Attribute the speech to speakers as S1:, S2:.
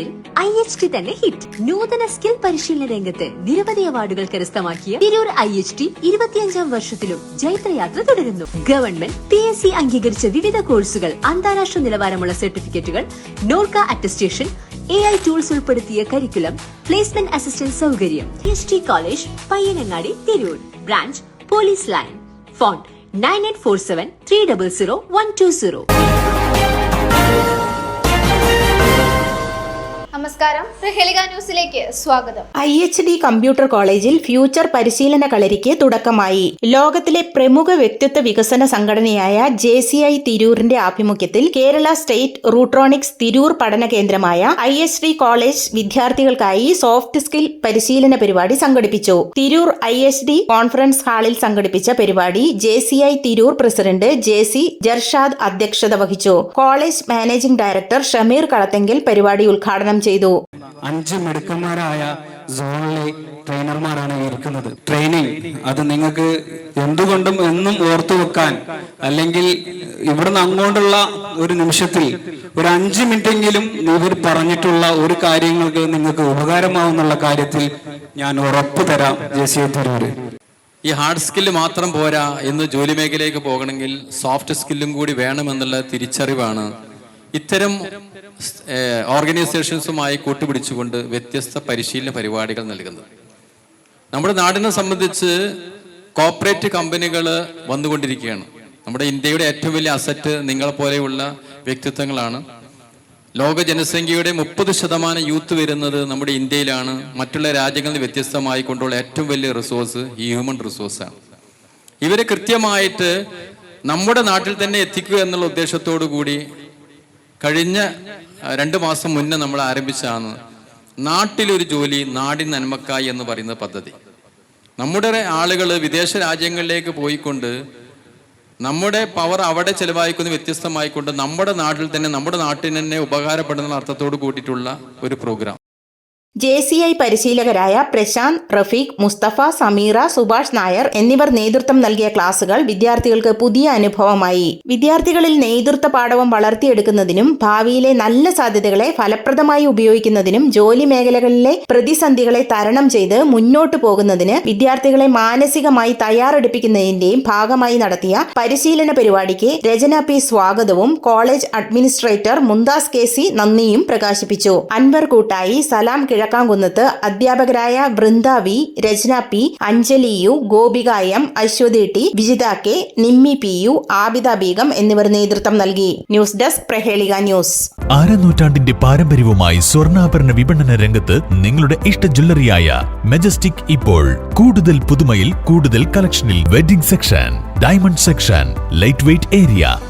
S1: തിരൂരിൽ I H T തന്നെ hit? നൂതന സ്കിൽ പരിശീലന രംഗത്ത് നിരവധി അവാർഡുകൾ കരസ്ഥമാക്കിയ തിരൂർ ഐ എച്ച് ടി ഇരുപത്തിയഞ്ചാം വർഷത്തിലും ജൈത്രയാത്ര തുടരുന്നു. ഗവൺമെന്റ് പി എസ് സി അംഗീകരിച്ച വിവിധ കോഴ്സുകൾ അന്താരാഷ്ട്ര നിലവാരമുള്ള സർട്ടിഫിക്കറ്റുകൾ Norka attestation A I tools ഉൾപ്പെടുത്തിയ കരിക്കുലം പ്ലേസ്മെന്റ് അസിസ്റ്റന്റ് സൗകര്യം P S T college Payyanangadi Tirur. Branch police line. Phone nine eight four seven three double zero one two zero.
S2: നമസ്കാരം. ന്യൂസിലേക്ക് സ്വാഗതം.
S3: ഐ എച്ച് ഡി കമ്പ്യൂട്ടർ കോളേജിൽ future പരിശീലന കളരിക്ക് തുടക്കമായി. ലോകത്തിലെ പ്രമുഖ വ്യക്തിത്വ വികസന സംഘടനയായ ജെ സി ഐ തിരൂരിന്റെ ആഭിമുഖ്യത്തിൽ കേരള സ്റ്റേറ്റ് റൂട്രോണിക്സ് തിരൂർ പഠന കേന്ദ്രമായ ഐ എച്ച് ഡി കോളേജ് വിദ്യാർത്ഥികൾക്കായി സോഫ്റ്റ് സ്കിൽ പരിശീലന പരിപാടി സംഘടിപ്പിച്ചു. Tirur I H D conference ഹാളിൽ സംഘടിപ്പിച്ച പരിപാടി J C I Tirur president J C Jarshad അധ്യക്ഷത വഹിച്ചു. കോളേജ് മാനേജിംഗ് ഡയറക്ടർ ഷമീർ കളത്തെങ്കിൽ പരിപാടി ഉദ്ഘാടനം ചെയ്തു.
S4: അഞ്ച് മിടുക്കന്മാരായ സോണിലെ ട്രെയിനർമാരാണ് ഇരിക്കുന്നത്. ട്രെയിനിങ് അത് നിങ്ങൾക്ക് എന്തുകൊണ്ടും എന്നും ഓർത്തു വെക്കാൻ അല്ലെങ്കിൽ ഇവിടുന്ന് അങ്ങോട്ടുള്ള ഒരു നിമിഷത്തിൽ ഒരു അഞ്ച് മിനിറ്റെങ്കിലും ഇവർ പറഞ്ഞിട്ടുള്ള ഒരു കാര്യങ്ങൾക്ക് നിങ്ങൾക്ക് ഉപകാരമാവുന്നുള്ള കാര്യത്തിൽ ഞാൻ ഉറപ്പ് തരാം ജെ സി തരൂര്.
S5: ഈ ഹാർഡ് സ്കില്ല് മാത്രം പോരാ ഇന്ന് ജോലി മേഖലയിലേക്ക് പോകണമെങ്കിൽ സോഫ്റ്റ് സ്കില്ലും കൂടി വേണമെന്നുള്ള തിരിച്ചറിവാണ് ഇത്തരം ഓർഗനൈസേഷൻസുമായി കൂട്ടുപിടിച്ചുകൊണ്ട് വ്യത്യസ്ത പരിശീലന പരിപാടികൾ നൽകുന്നത്. നമ്മുടെ നാടിനെ സംബന്ധിച്ച് കോപ്പറേറ്റ് കമ്പനികൾ വന്നുകൊണ്ടിരിക്കുകയാണ്. നമ്മുടെ ഇന്ത്യയുടെ ഏറ്റവും വലിയ അസറ്റ് നിങ്ങളെ പോലെയുള്ള വ്യക്തിത്വങ്ങളാണ്. ലോക ജനസംഖ്യയുടെ മുപ്പത് ശതമാനം യൂത്ത് വരുന്നത് നമ്മുടെ ഇന്ത്യയിലാണ്. മറ്റുള്ള രാജ്യങ്ങളിൽ വ്യത്യസ്തമായി കൊണ്ടുള്ള ഏറ്റവും വലിയ റിസോഴ്സ് ഈ ഹ്യൂമൻ റിസോഴ്സാണ് ഇവരെ കൃത്യമായിട്ട് നമ്മുടെ നാട്ടിൽ തന്നെ എത്തിക്കുക എന്നുള്ള ഉദ്ദേശത്തോടു കൂടി കഴിഞ്ഞ രണ്ട് മാസം മുന്നേ നമ്മൾ ആരംഭിച്ചാണ് നാട്ടിലൊരു ജോലി നാടിൻ നന്മക്കായി എന്ന് പറയുന്ന പദ്ധതി. നമ്മുടെ ആളുകൾ വിദേശ രാജ്യങ്ങളിലേക്ക് പോയിക്കൊണ്ട് നമ്മുടെ പവർ അവിടെ ചെലവായിക്കുന്ന വ്യത്യസ്തമായിക്കൊണ്ട് നമ്മുടെ നാട്ടിൽ തന്നെ നമ്മുടെ നാട്ടിന് തന്നെ ഉപകാരപ്പെടുന്ന അർത്ഥത്തോട് കൂട്ടിയിട്ടുള്ള ഒരു പ്രോഗ്രാം
S3: ജെ സി ഐ പരിശീലകരായ പ്രശാന്ത് റഫീഖ് മുസ്തഫ സമീറ സുഭാഷ് നായർ എന്നിവർ നേതൃത്വം നൽകിയ ക്ലാസുകൾ വിദ്യാർത്ഥികൾക്ക് പുതിയ അനുഭവമായി. വിദ്യാർത്ഥികളിൽ നേതൃത്വ പാഠവും വളർത്തിയെടുക്കുന്നതിനും ഭാവിയിലെ നല്ല സാധ്യതകളെ ഫലപ്രദമായി ഉപയോഗിക്കുന്നതിനും ജോലി മേഖലകളിലെ പ്രതിസന്ധികളെ തരണം ചെയ്ത് മുന്നോട്ടു പോകുന്നതിന് വിദ്യാർത്ഥികളെ മാനസികമായി തയ്യാറെടുപ്പിക്കുന്നതിന്റെയും ഭാഗമായി നടത്തിയ പരിശീലന പരിപാടിക്ക് രചന പി. സ്വാഗതവും college administrator Mumthas K. C. നന്ദിയും പ്രകാശിപ്പിച്ചു. അൻവർ കൂട്ടായി സലാം കിഴക്കാംകുന്നത്ത് അധ്യാപകരായ Vrinda V Rachana P Anjali U Gopika M Aswathy T Vijitha K Nimmi P U Abida Begum എന്നിവർ നേതൃത്വം നൽകി. News desk Prahelika news.
S6: അരനൂറ്റാണ്ടിന്റെ പാരമ്പര്യവുമായി സ്വർണാഭരണ വിപണന രംഗത്ത് നിങ്ങളുടെ ഇഷ്ട ജ്വല്ലറിയായ മെജസ്റ്റിക് ഇപ്പോൾ കൂടുതൽ പുതുമയിൽ കൂടുതൽ കളക്ഷനിൽ wedding section diamond section light weight area